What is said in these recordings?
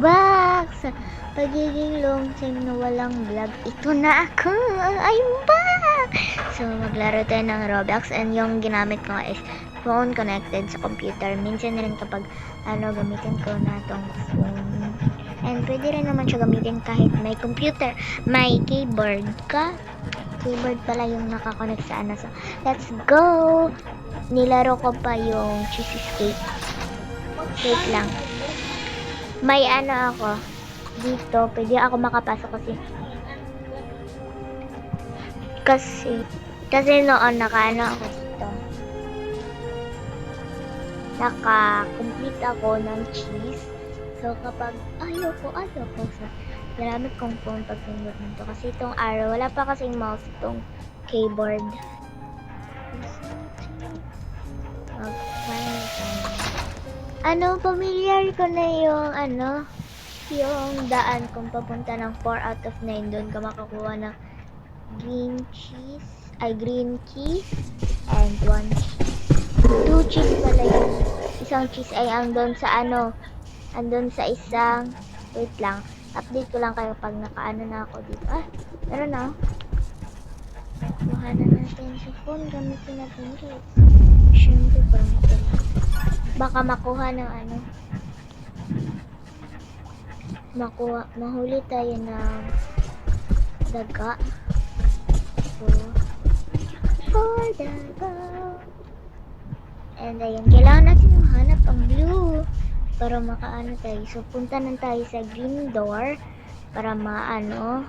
back sa pagiging long time na walang vlog. Ito na ako! I'm back! So, maglaro tayo ng Roblox and yung ginamit ko is phone connected sa computer. Minsan rin kapag ano, gamitin ko na tong phone. And pwede rin naman siya gamitin kahit may computer. May keyboard ka. Keyboard pala yung nakakonect sa ano. So, let's go! Nilaro ko pa yung cheesecake. Wait lang. May ano ako. Dito, pwede ako makapasok kasi. Kasi, kasi noon nakaano ako dito. Naka-complete ako ng cheese. So, kapag ayaw ko, ayaw ko. So, gamit kong phone pag pinindot nito. Kasi itong arrow, wala pa kasing mouse itong keyboard. Ano, familiar ko na yung ano, yung daan kung papunta ng 4 out of 9 doon ka makakuha ng green cheese, ay green cheese, and one cheese. Two cheese pala yun. Isang cheese ay andon sa ano, andon sa isang, wait lang, update ko lang kayo pag nakaano na ako dito. Ah, meron na. Kuha na natin sa phone, gamitin natin guys. Siyempre, parang baka makuha ng ano. Makuha mahuli tayo ng daga. So for daga. And ayun kailangan natin yung hanap ang blue para makaano tayo. So punta na tayo sa green door para maano.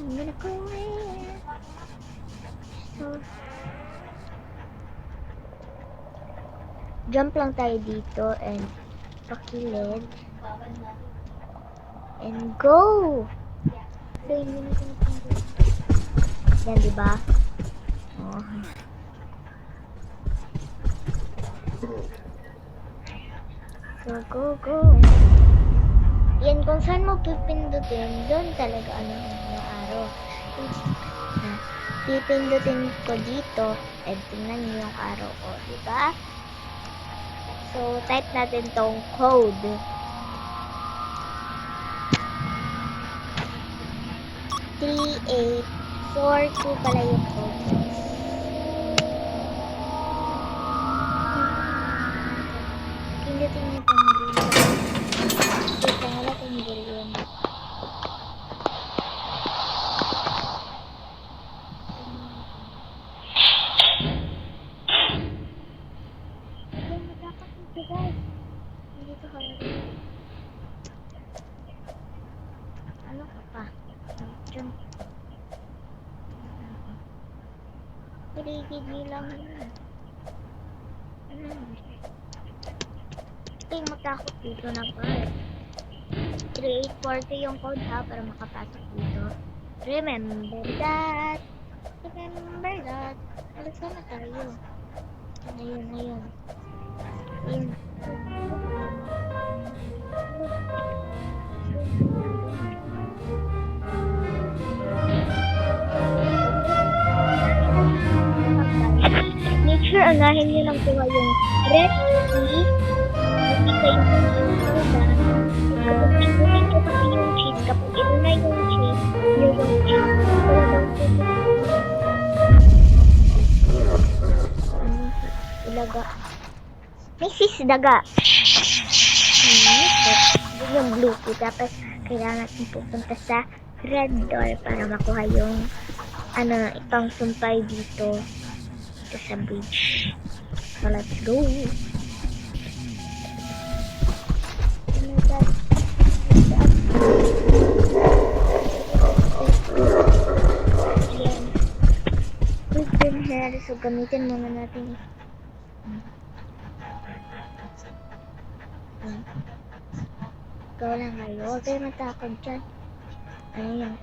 I'm gonna go in. So jump lang tayo dito and pakilid. And go! Yan diba oh. so go go. Yan kung saan mo pipindutin doon talaga ano yung araw. Pipindutin ko dito and tingnan niyo yung araw ko diba So, type natin tong code. Three, eight, four, two pala yung code. Dito guys. Dito ka na. Ano ka pa? Jump. Paligid niyo lang yun. Ano? Ay, matakot dito na part. 3840 yung code ha para makapasok dito. Remember that. Remember that. Alas na tayo. Ayun, ayun. Ayun. Make sure anahin nyo lang kuha yung red tea. Hindi kayo sis daga. Hmm, yung blue tea. Tapos, kailangan natin pupunta sa red door para makuha yung ano, itong sumpay dito. Ito sa bridge. So, let's go. Gamitin muna natin. Hmm. Ikaw lang kayo. Huwag kayo matakot dyan. Ano yan?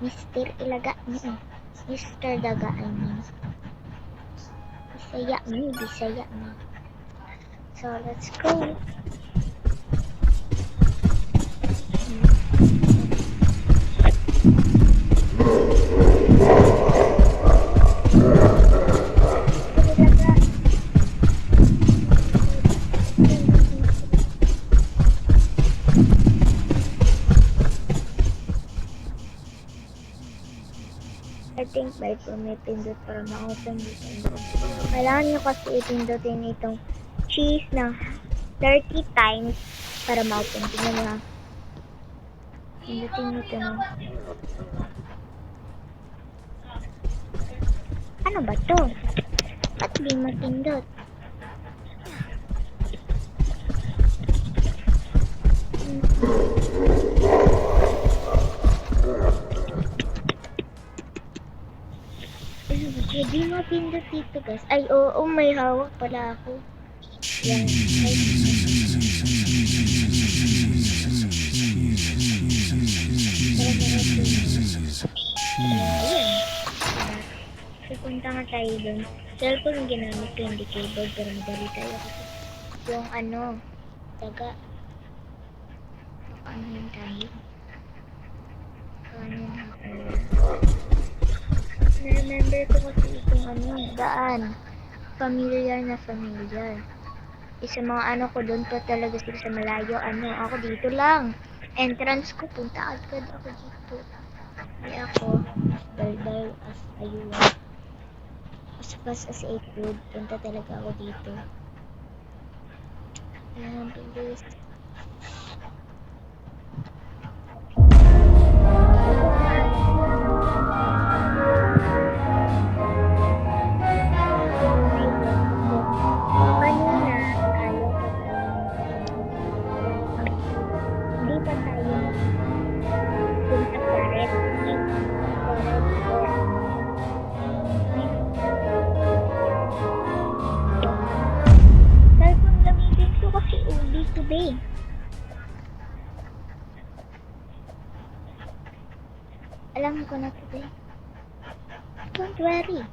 Mister Ilaga. Mm Mister Daga, I mean. Bisaya me, Bisaya me. So, let's go. Ilaga. I think by po may pindot para ma-open dito. Kailangan nyo kasi ipindutin itong cheese ng 30 times para ma-open. Tingnan nyo ha. Pindutin nyo ito ng... Ano ba to? Ba't di matindot? Pwede mapindot dito guys. Ay, oo, may hawak pala ako. Yan. Pupunta nga tayo dun. Cellphone ginamit ko, hindi keyboard, pero madali tayo kasi yung ano, taga, ano yun tayo? Ano yun ako? Na-remember ko kasi itong ano, daan. Familiar na familiar. Isa mga ano ko doon pa talaga sila sa malayo. Ano, ako dito lang. Entrance ko, punta agad ako dito. Hindi ako, daldal as ayuwa. As fast as it would, punta talaga ako dito. Ayan, bilis. Today. Alam ko na today. Don't worry.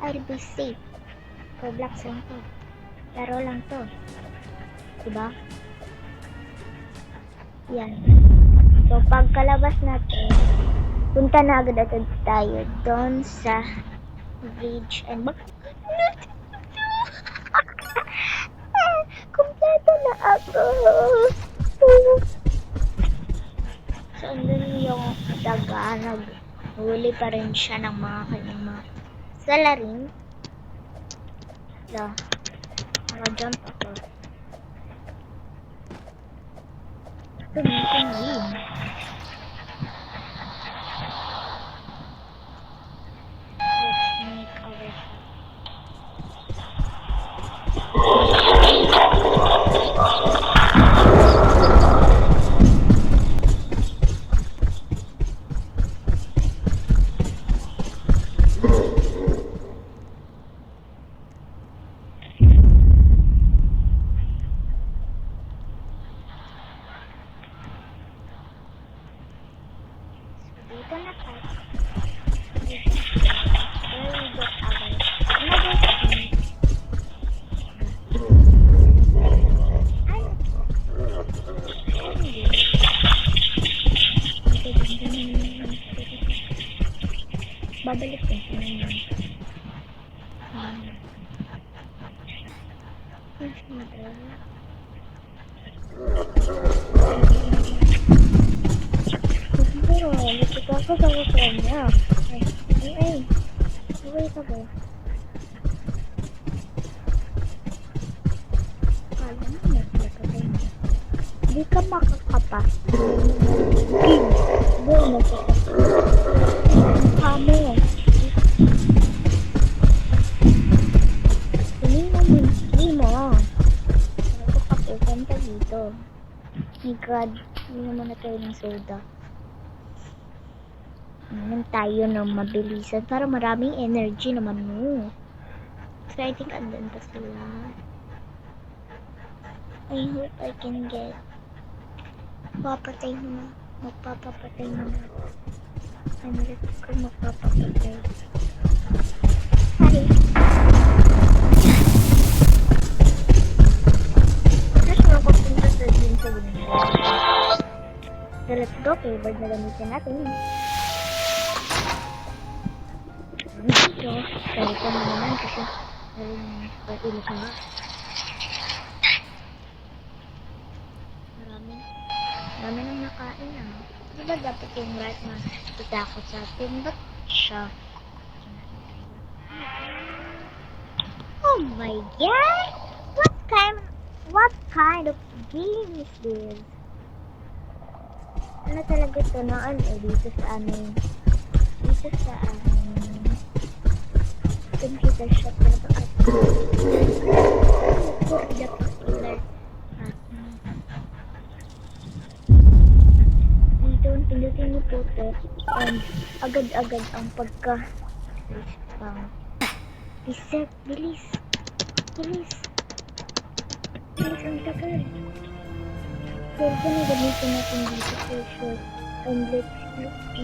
I'll be safe. Roblox lang to. Laro lang to. Diba? Yan. So, pagkalabas natin, punta na agad-agad tayo doon sa bridge and mag... ako. So, andun yung daga. Naghuli pa rin siya ng mga kanyang mga salarin. So, naka-jump ako. Tumitin yun. Let's Thank you. Babalik. Hmm. Mas madali. Siguro, nagtito ako sa kanya. Ay, ay, ay. Away ka ba? Kala mo, nagpapatay mo. Hindi ka makakapa. Game. Buo mo sa Kamo. My God. Hindi naman na tayo ng soda. Naman tayo ng mabilisan para maraming energy naman mo. So I think andun pa sila. I hope I can get Papatay na. Magpapapatay na. Ano ko magpapapatay. Hari. Keyboard na gamitin natin. Dito. Ko na naman kasi um, ilo ka nga. Marami. Marami nang nakain ah. Di ba dapat yung right na itakot sa atin? Ba't siya. Oh my god! What kind what kind of game is this? Ano talaga ito noon eh dito sa amin? Dito sa amin. Computer shop na ba ito? For the popular dito, pindutin niyo po ito. And agad-agad ang pagka pang reset, bilis. Bilis. Bilis ang tagal so ito na gamitin natin dito for sure and let's look po.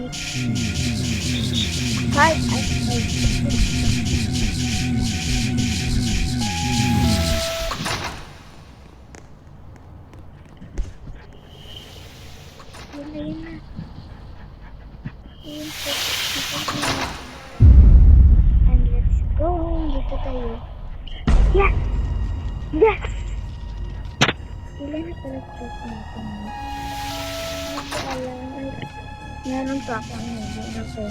Dito na. And let's go. Dito tayo. Yes! Yes! Pa ako ano. Hindi ko.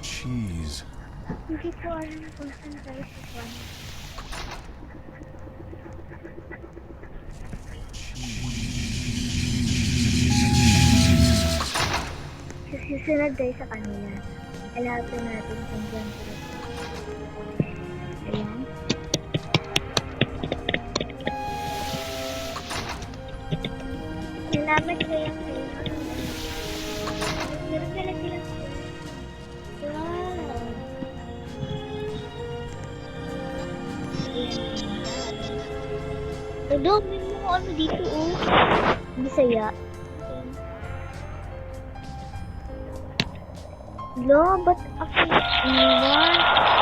Cheese. Hindi ko alam kung saan tayo sa kwan. Susunod tayo sa kanila. Alapin natin kung dyan sila. Nalaman ko yung Meron pala silang Wow! Ang dami mo ano dito oh. Bisaya. Lo, ba't ako iniwan?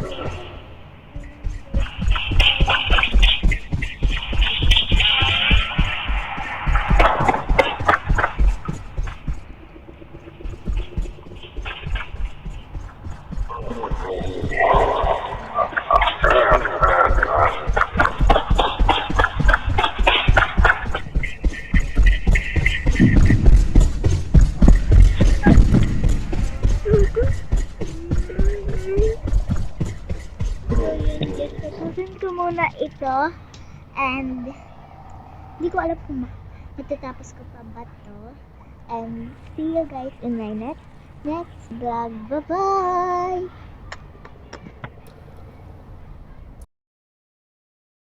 and hindi ko alam kung ma- matatapos ko pa ba to. And see you guys in my next next vlog. Bye-bye!